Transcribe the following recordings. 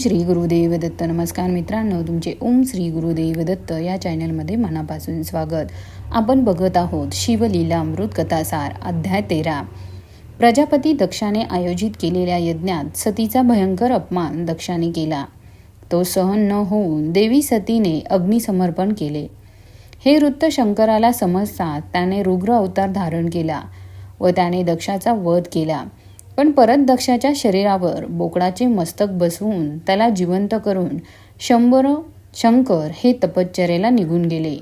श्री गुरुदेव दत्त नमस्कार मित्रांनो तुमचे ओम श्री गुरुदेव दत्त या चॅनलमध्ये मनापासून स्वागत. आपण बघत आहोत शिवलीला अमृत कथासार अध्याय तेरा. प्रजापती दक्षाने आयोजित केलेल्या यज्ञात सतीचा भयंकर अपमान दक्षाने केला. तो सहन न होऊन देवी सतीने अग्निसमर्पण केले. हे वृत्त शंकराला समजता त्याने रुग्र अवतार धारण केला व त्याने दक्षाचा वध केला. पण परत दक्षाच्या शरीरावर बोकडाचे मस्तक बसवून त्याला जिवंत करून शंभर शंकर हे तपश्चर्याला निघून गेले.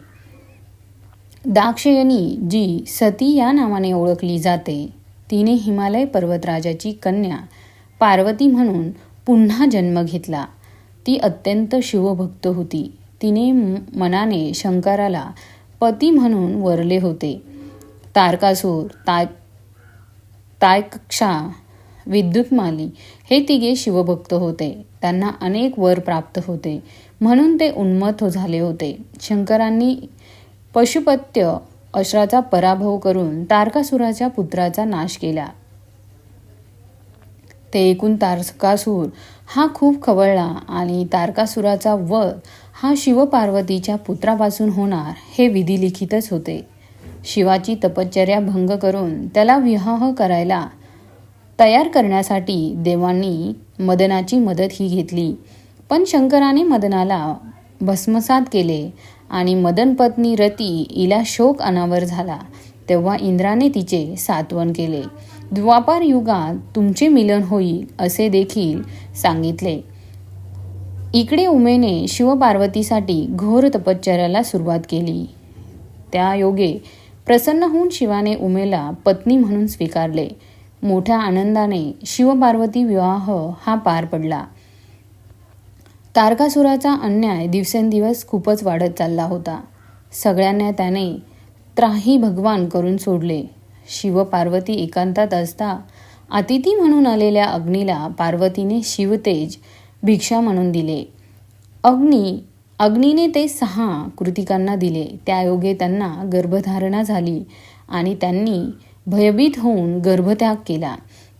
दाक्षयनी जी सती या नावाने ओळखली जाते तिने हिमालय पर्वतराजाची कन्या पार्वती म्हणून पुन्हा जन्म घेतला. ती अत्यंत शिवभक्त होती. तिने मनाने शंकराला पती म्हणून वरले होते. तारकासूर ताय तायकक्षा विद्युतमाली हे तिघे शिवभक्त होते. त्यांना अनेक वर प्राप्त होते. म्हणून ते उन्मत्त झाले होते. शंकरांनी पशुपत्य अश्राचा पराभव करून तारकासुराच्या पुत्राचा नाश केला. ते एकूण तारकासूर हा खूप खवळला आणि तारकासुराचा वध हा शिवपार्वतीच्या पुत्रापासून होणार हे विधिलिखितच होते. शिवाची तपश्चर्या भंग करून त्याला विवाह करायला तयार करण्यासाठी देवांनी मदनाची मदत ही घेतली. पण शंकराने मदनाला भस्मसात केले आणि मदन पत्नी रती हिला शोक अनावर झाला. तेव्हा इंद्राने तिचे सात्वन केले. द्वापार युगात तुमचे मिलन होईल असे देखील सांगितले. इकडे उमेने शिवपार्वतीसाठी घोर तपश्चर्याला सुरुवात केली. त्या योगे प्रसन्न होऊन शिवाने उमेला पत्नी म्हणून स्वीकारले. मोठ्या आनंदाने शिवपार्वती विवाह हा पार पडला. तारकासुराचा अन्याय दिवसेंदिवस खूपच वाढत चालला होता. सगळ्यांना त्याने त्राही भगवान करून सोडले. शिवपार्वती एकांतात असता अतिथी म्हणून आलेल्या अग्नीला पार्वतीने शिवतेज भिक्षा म्हणून दिले. अग्नी अग्नीने ते सहा कृतिकांना दिले. त्यायोगे त्यांना गर्भधारणा झाली आणि त्यांनी भयभीत होऊन गर्भत्याग केला.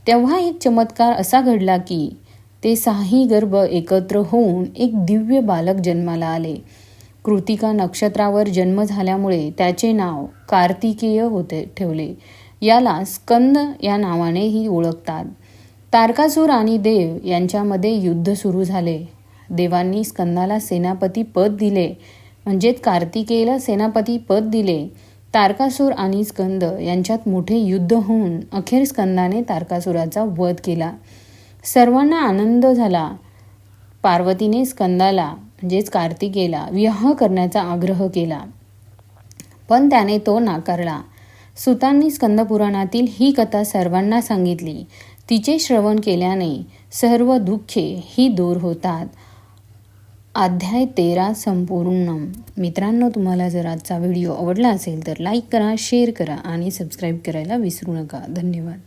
तेव्हा एक चमत्कार असा घडला की ते साही गर्भ एकत्र होऊन एक दिव्य बालक जन्माला आले. कृतिका नक्षत्रावर जन्म झाल्यामुळे त्याचे नाव कार्तिकेय होते ठेवले. याला स्कंद या नावानेही ओळखतात. तारकासूर आणि देव यांच्यामध्ये युद्ध सुरू झाले. देवांनी स्कंदाला सेनापती पद दिले. म्हणजेच कार्तिकेयला सेनापती पद दिले. तारकासूर आणि स्कंद यांच्यात मोठे युद्ध होऊन अखेर स्कंदाने तारकासुराचा वध केला. सर्वांना आनंद झाला. पार्वतीने स्कंदाला म्हणजेच कार्तिकेला विवाह करण्याचा आग्रह केला. पण त्याने तो नाकारला. सुतांनी स्कंदपुराणातील ही कथा सर्वांना सांगितली. तिचे श्रवण केल्याने सर्व दुःखे ही दूर होतात. अध्याय तेरा संपूर्ण. मित्रांनो तुम्हाला जर आजचा व्हिडिओ आवडला असेल तर लाईक करा शेअर करा आणि सबस्क्राईब करायला विसरू नका. धन्यवाद.